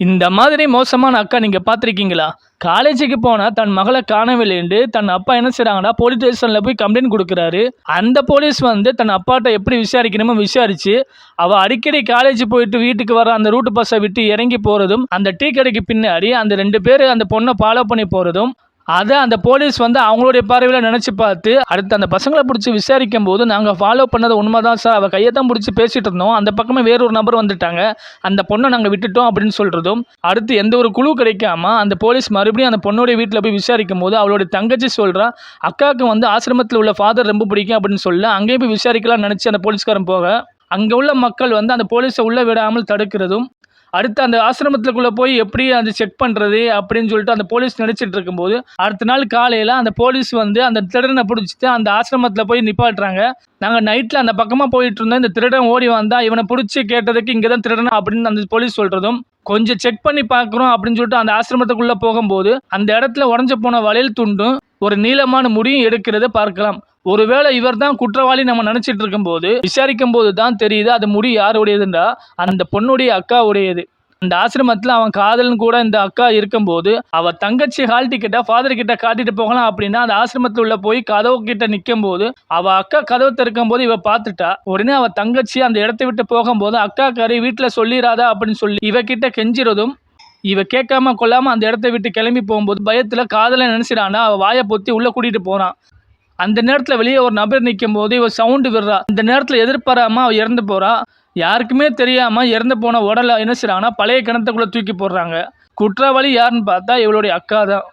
இந்த மாதிரி மோசமான அக்கா நீங்கள் பார்த்துருக்கீங்களா? காலேஜுக்கு போனால் தன் மகளை காணவில்லைண்டு தன் அப்பா என்ன செய்கிறாங்கன்னா போலீஸ் ஸ்டேஷனில் போய் கம்ப்ளைண்ட் கொடுக்குறாரு. அந்த போலீஸ் வந்து தன் அப்பாட்ட எப்படி விசாரிக்கணுமோ விசாரித்து அவள் அடிக்கடி காலேஜ் போயிட்டு வீட்டுக்கு வர அந்த ரூட்டு பஸ்ஸை விட்டு இறங்கி போகிறதும் அந்த டீ கடைக்கு பின்னாடி அந்த ரெண்டு பேர் அந்த பொண்ணை ஃபாலோ பண்ணி போகிறதும் அதை அந்த போலீஸ் வந்து அவங்களுடைய பார்வையில் நினச்சி பார்த்து அடுத்து அந்த பசங்களை பிடிச்சி விசாரிக்கும் போது நாங்கள் ஃபாலோ பண்ணது உண்மை தான் சார் அவள் கையை தான் பிடிச்சி பேசிகிட்டு இருந்தோம். அந்த பக்கமே வேறொரு நபர் வந்துட்டாங்க. அந்த பொண்ணை நாங்கள் விட்டுட்டோம் அப்படின்னு சொல்கிறதும் அடுத்து எந்த ஒரு குழு கிடைக்காம அந்த போலீஸ் மறுபடியும் அந்த பொண்ணுடைய வீட்டில் போய் விசாரிக்கும் போது அவளுடைய தங்கச்சி சொல்கிறா அக்காவுக்கு வந்து ஆசிரமத்தில் உள்ள ஃபாதர் ரொம்ப பிடிக்கும் அப்படின்னு சொல்ல அங்கேயும் போய் விசாரிக்கலாம் நினச்சி அந்த போலீஸ்காரன் போக அங்கே உள்ள மக்கள் வந்து அந்த போலீஸை உள்ளே விடாமல் தடுக்கிறதும் அடுத்து அந்த ஆசிரமத்துக்குள்ளே போய் எப்படி அது செக் பண்ணுறது அப்படின்னு சொல்லிட்டு அந்த போலீஸ் நினச்சிட்டு இருக்கும்போது அடுத்த நாள் காலையில் அந்த போலீஸ் வந்து அந்த திருடனை பிடிச்சிட்டு அந்த ஆசிரமத்தில் போய் நிப்பாட்டுறாங்க. நாங்கள் நைட்டில் அந்த பக்கமாக போயிட்டு இருந்தோம். இந்த திருடன் ஓடி வந்தால் இவனை பிடிச்சி கேட்டதுக்கு இங்கே தான் திருடனா அப்படின்னு அந்த போலீஸ் சொல்கிறதும் கொஞ்சம் செக் பண்ணி பார்க்குறோம் அப்படின்னு சொல்லிட்டு அந்த ஆசிரமத்துக்குள்ளே போகும்போது அந்த இடத்துல உடஞ்ச போன வளையல் துண்டும் ஒரு நீளமான முடியும் எடுக்கிறத பார்க்கலாம். ஒருவேளை இவர் தான் குற்றவாளி நம்ம நினைச்சிட்டு இருக்கும்போது விசாரிக்கும் போது தான் தெரியுது அது முடி யாருடையதுன்றா? அந்த பொண்ணுடைய அக்காவுடையது. அந்த ஆசிரமத்தில் அவன் காதலன் கூட இந்த அக்கா இருக்கும்போது அவ தங்கச்சி ஹால் டிக்கெட்டா ஃபாதர் கிட்ட காட்டிட்டு போகலாம் அப்படின்னா அந்த ஆசிரமத்தில் உள்ள போய் கதவு கிட்ட நிற்கும் போது அவ அக்கா கதவு திறக்கும் போது இவ பார்த்துட்டா உடனே அவ தங்கச்சி அந்த இடத்தை விட்டு போகும்போது அக்கா கறி வீட்டில் சொல்லிடாதா அப்படின்னு சொல்லி இவகிட்ட கெஞ்சிறதும் இவ கேட்காம கொள்ளாம அந்த இடத்த விட்டு கிளம்பி போகும்போது பயத்துல காதலை நினைச்சிடானா அவ வாயை பொத்தி உள்ள கூட்டிட்டு போறான். அந்த நேரத்தில் வெளியே ஒரு நபர் நிற்கும் போது இவ சவுண்டு விடுறா. அந்த நேரத்தில் எதிர்பாராமல் அவள் இறந்து போகிறா யாருக்குமே தெரியாமல் இறந்து போன உடலை என்ன செய்கிறாங்கன்னா பழைய கிணத்துக்குள்ளே தூக்கி போடுறாங்க. குற்றவாளி யாருன்னு பார்த்தா இவளுடைய அக்கா தான்.